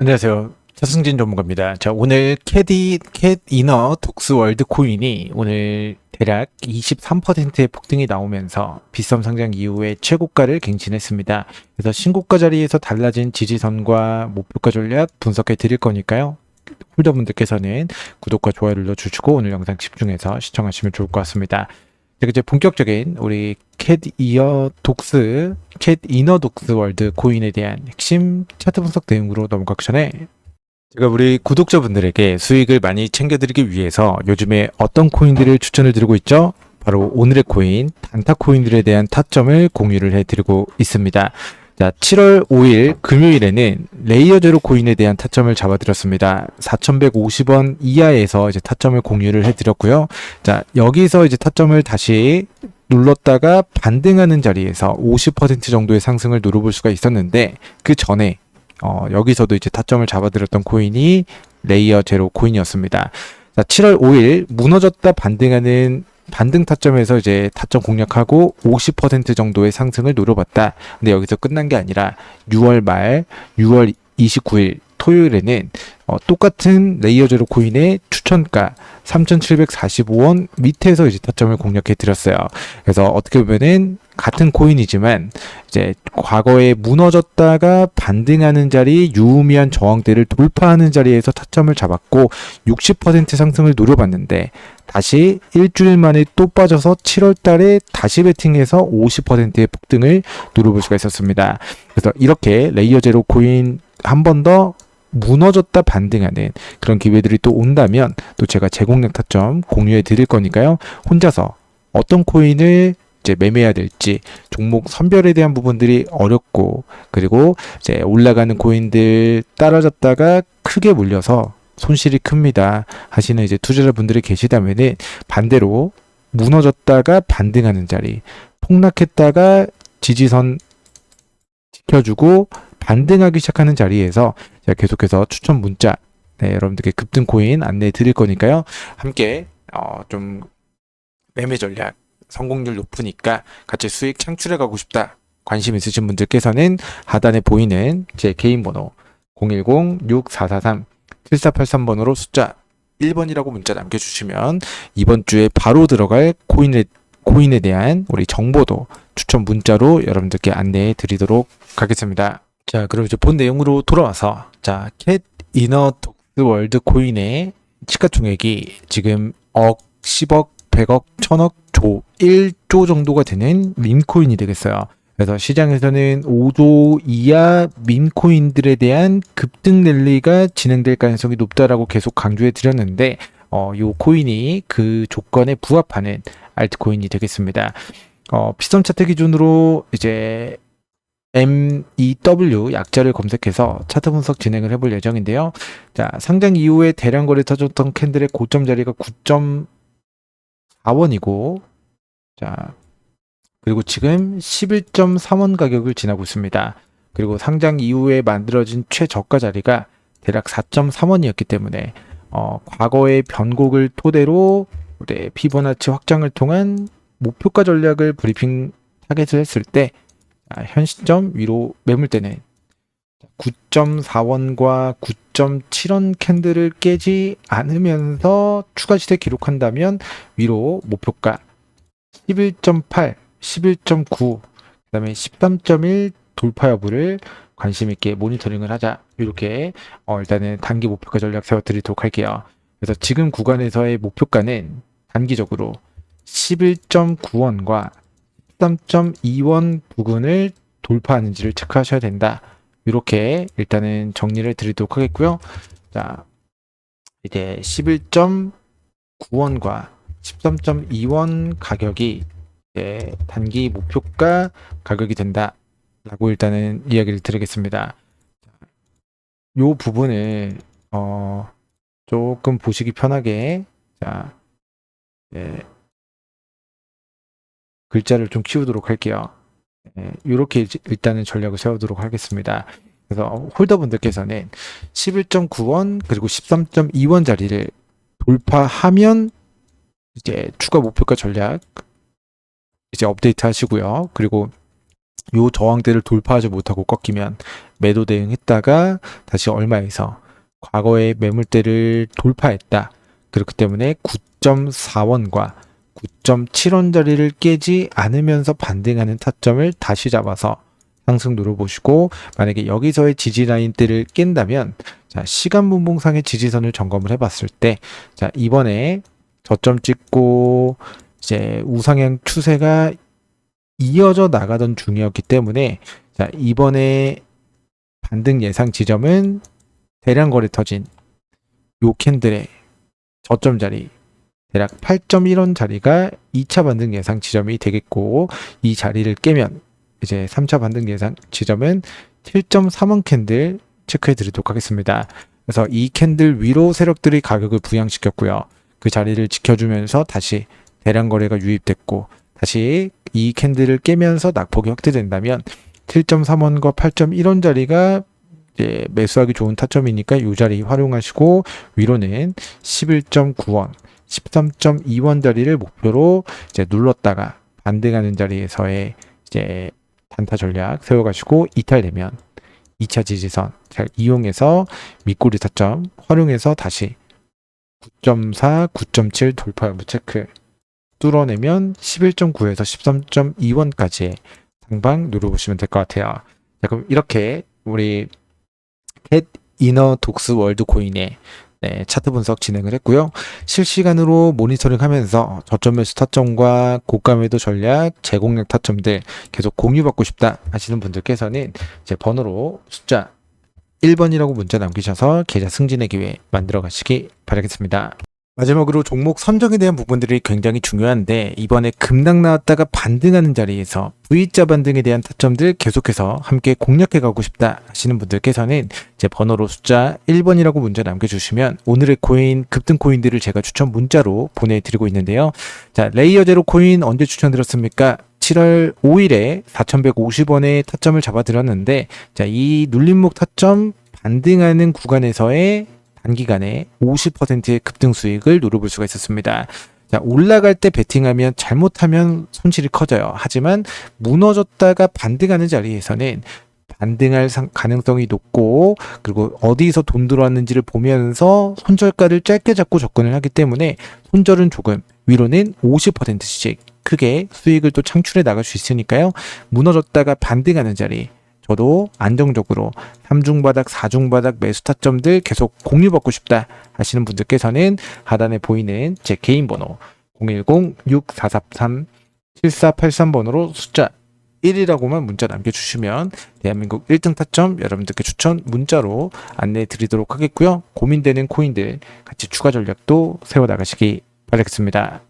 안녕하세요. 차승진 전문가입니다. 자, 오늘 캐디, 캣 이너 독스월드 코인이 오늘 대략 23%의 폭등이 나오면서 비썸 상장 이후에 최고가를 갱신했습니다. 그래서 신고가 자리에서 달라진 지지선과 목표가 전략 분석해 드릴 거니까요. 홀더분들께서는 구독과 좋아요를 눌러주시고 오늘 영상 집중해서 시청하시면 좋을 것 같습니다. 자, 이제 본격적인 우리 캣 이어 독스, 캣 이너 독스 월드 코인에 대한 핵심 차트 분석 내용으로 넘어가기 전에 제가 우리 구독자분들에게 수익을 많이 챙겨드리기 위해서 요즘에 어떤 코인들을 추천을 드리고 있죠? 바로 오늘의 코인, 단타 코인들에 대한 타점을 공유를 해드리고 있습니다. 자, 7월 5일 금요일에는 레이어 제로 코인에 대한 타점을 잡아드렸습니다. 4,150원 이하에서 이제 타점을 공유를 해드렸고요. 자, 여기서 이제 타점을 다시 눌렀다가 반등하는 자리에서 50% 정도의 상승을 노려볼 수가 있었는데 그 전에 어, 여기서도 이제 타점을 잡아드렸던 코인이 레이어 제로 코인이었습니다. 자, 7월 5일 무너졌다 반등하는 반등 타점에서 이제 타점 공략하고 50% 정도의 상승을 노려봤다. 근데 여기서 끝난 게 아니라 6월 말 6월 29일 토요일에는 어, 똑같은 레이어 제로 코인의 추천가 3,745원 밑에서 이제 타점을 공략해 드렸어요. 그래서 어떻게 보면은 같은 코인이지만 이제 과거에 무너졌다가 반등하는 자리 유의미한 저항대를 돌파하는 자리에서 타점을 잡았고 60% 상승을 노려봤는데 다시 일주일 만에 또 빠져서 7월 달에 다시 베팅해서 50%의 폭등을 노려볼 수가 있었습니다. 그래서 이렇게 레이어 제로 코인 한 번 더 무너졌다 반등하는 그런 기회들이 또 온다면 또 제가 제공력 타점 공유해 드릴 거니까요. 혼자서 어떤 코인을 이제 매매해야 될지 종목 선별에 대한 부분들이 어렵고 그리고 이제 올라가는 코인들 따라잡다가 크게 물려서 손실이 큽니다 하시는 이제 투자자분들이 계시다면은 반대로 무너졌다가 반등하는 자리 폭락했다가 지지선 지켜주고 반등하기 시작하는 자리에서 제가 계속해서 추천 문자 네, 여러분들께 급등 코인 안내해 드릴 거니까요 함께 어, 좀 매매 전략 성공률 높으니까 같이 수익 창출해 가고 싶다. 관심 있으신 분들께서는 하단에 보이는 제 개인 번호 010-6443-7483번으로 숫자 1번이라고 문자 남겨주시면 이번 주에 바로 들어갈 코인에, 코인에 대한 우리 정보도 추천 문자로 여러분들께 안내해 드리도록 하겠습니다. 자, 그럼 이제 본 내용으로 돌아와서 자, 캣 이너 독스 월드 코인의 시가총액이 지금 억, 10억, 100억, 1000억, 조, 1조 정도가 되는 밈코인이 되겠어요. 그래서 시장에서는 5조 이하 밈코인들에 대한 급등 랠리가 진행될 가능성이 높다라고 계속 강조해 드렸는데 어, 요 코인이 그 조건에 부합하는 알트코인이 되겠습니다. 어, 피선 차트 기준으로 이제 MEW 약자를 검색해서 차트 분석 진행을 해볼 예정인데요. 자, 상장 이후에 대량 거래 터졌던 캔들의 고점 자리가 9.4원이고, 자, 그리고 지금 11.3원 가격을 지나고 있습니다. 그리고 상장 이후에 만들어진 최저가 자리가 대략 4.3원이었기 때문에 어, 과거의 변곡을 토대로 네, 피보나치 확장을 통한 목표가 전략을 브리핑 타겟을 했을 때 아, 현 시점 위로 매물대는 9.4원과 9.7원 캔들을 깨지 않으면서 추가 시세 기록한다면 위로 목표가 11.8, 11.9, 그다음에 13.1 돌파 여부를 관심 있게 모니터링을 하자. 이렇게 어, 일단은 단기 목표가 전략 세워드리도록 할게요. 그래서 지금 구간에서의 목표가는 단기적으로 11.9원과 13.2원 부근을 돌파하는지를 체크하셔야 된다. 이렇게 일단은 정리를 드리도록 하겠고요. 자, 이제 11.9원과 13.2원 가격이 단기 목표가 가격이 된다라고 일단은 이야기를 드리겠습니다. 요 부분을 어 조금 보시기 편하게 자 예, 글자를 좀 키우도록 할게요. 예, 이렇게 일단은 전략을 세우도록 하겠습니다. 그래서 홀더분들께서는 11.9원 그리고 13.2원 자리를 돌파하면 이제 추가 목표가 전략 이제 업데이트 하시고요. 그리고 요 저항대를 돌파하지 못하고 꺾이면 매도 대응했다가 다시 얼마에서 과거의 매물대를 돌파했다. 그렇기 때문에 9.4원과 9.7원짜리를 깨지 않으면서 반등하는 타점을 다시 잡아서 상승 누려보시고 만약에 여기서의 지지 라인대를 깬다면 자 시간 분봉상의 지지선을 점검을 해봤을 때 자 이번에 저점 찍고 이제 우상향 추세가 이어져 나가던 중이었기 때문에 자 이번에 반등 예상 지점은 대량 거래 터진 요 캔들의 저점 자리 대략 8.1원 자리가 2차 반등 예상 지점이 되겠고 이 자리를 깨면 이제 3차 반등 예상 지점은 7.3원 캔들 체크해 드리도록 하겠습니다. 그래서 이 캔들 위로 세력들이 가격을 부양시켰고요. 그 자리를 지켜주면서 다시 대량 거래가 유입됐고 다시 이 캔들을 깨면서 낙폭이 확대된다면 7.3원과 8.1원 자리가 매수하기 좋은 타점이니까 이 자리 활용하시고 위로는 11.9원, 13.2원 자리를 목표로 이제 눌렀다가 반등하는 자리에서의 이제 단타 전략 세워가지고 이탈되면 2차 지지선 잘 이용해서 밑꼬리 타점 활용해서 다시 9.4, 9.7 돌파 여부 체크 뚫어내면 11.9에서 13.2원까지의 상방 누려보시면 될 것 같아요. 자, 그럼 이렇게 우리 캣 이너 독스 월드 코인의 네, 차트 분석 진행을 했고요. 실시간으로 모니터링 하면서 저점 매수 타점과 고가 매도 전략, 제공력 타점들 계속 공유받고 싶다 하시는 분들께서는 제 번호로 숫자 1번이라고 문자 남기셔서 계좌 승진의 기회 만들어 가시기 바라겠습니다. 마지막으로 종목 선정에 대한 부분들이 굉장히 중요한데 이번에 급락 나왔다가 반등하는 자리에서 V자 반등에 대한 타점들 계속해서 함께 공략해 가고 싶다 하시는 분들께서는 제 번호로 숫자 1번이라고 문자 남겨주시면 오늘의 코인 급등 코인들을 제가 추천 문자로 보내드리고 있는데요. 자 레이어 제로 코인 언제 추천드렸습니까? 7월 5일에 4,150원의 타점을 잡아드렸는데 자 이 눌림목 타점 반등하는 구간에서의 단기간에 50%의 급등 수익을 노려볼 수가 있었습니다. 자, 올라갈 때 베팅하면 잘못하면 손실이 커져요. 하지만 무너졌다가 반등하는 자리에서는 반등할 상- 가능성이 높고 그리고 어디서 돈 들어왔는지를 보면서 손절가를 짧게 잡고 접근을 하기 때문에 손절은 조금 위로는 50%씩 크게 수익을 또 창출해 나갈 수 있으니까요. 무너졌다가 반등하는 자리 저도 안정적으로 3중 바닥, 4중 바닥 매수 타점들 계속 공유받고 싶다 하시는 분들께서는 하단에 보이는 제 개인 번호 010-6443-7483번호로 숫자 1이라고만 문자 남겨주시면 대한민국 1등 타점 여러분들께 추천 문자로 안내해 드리도록 하겠고요. 고민되는 코인들 같이 추가 전략도 세워 나가시기 바라겠습니다.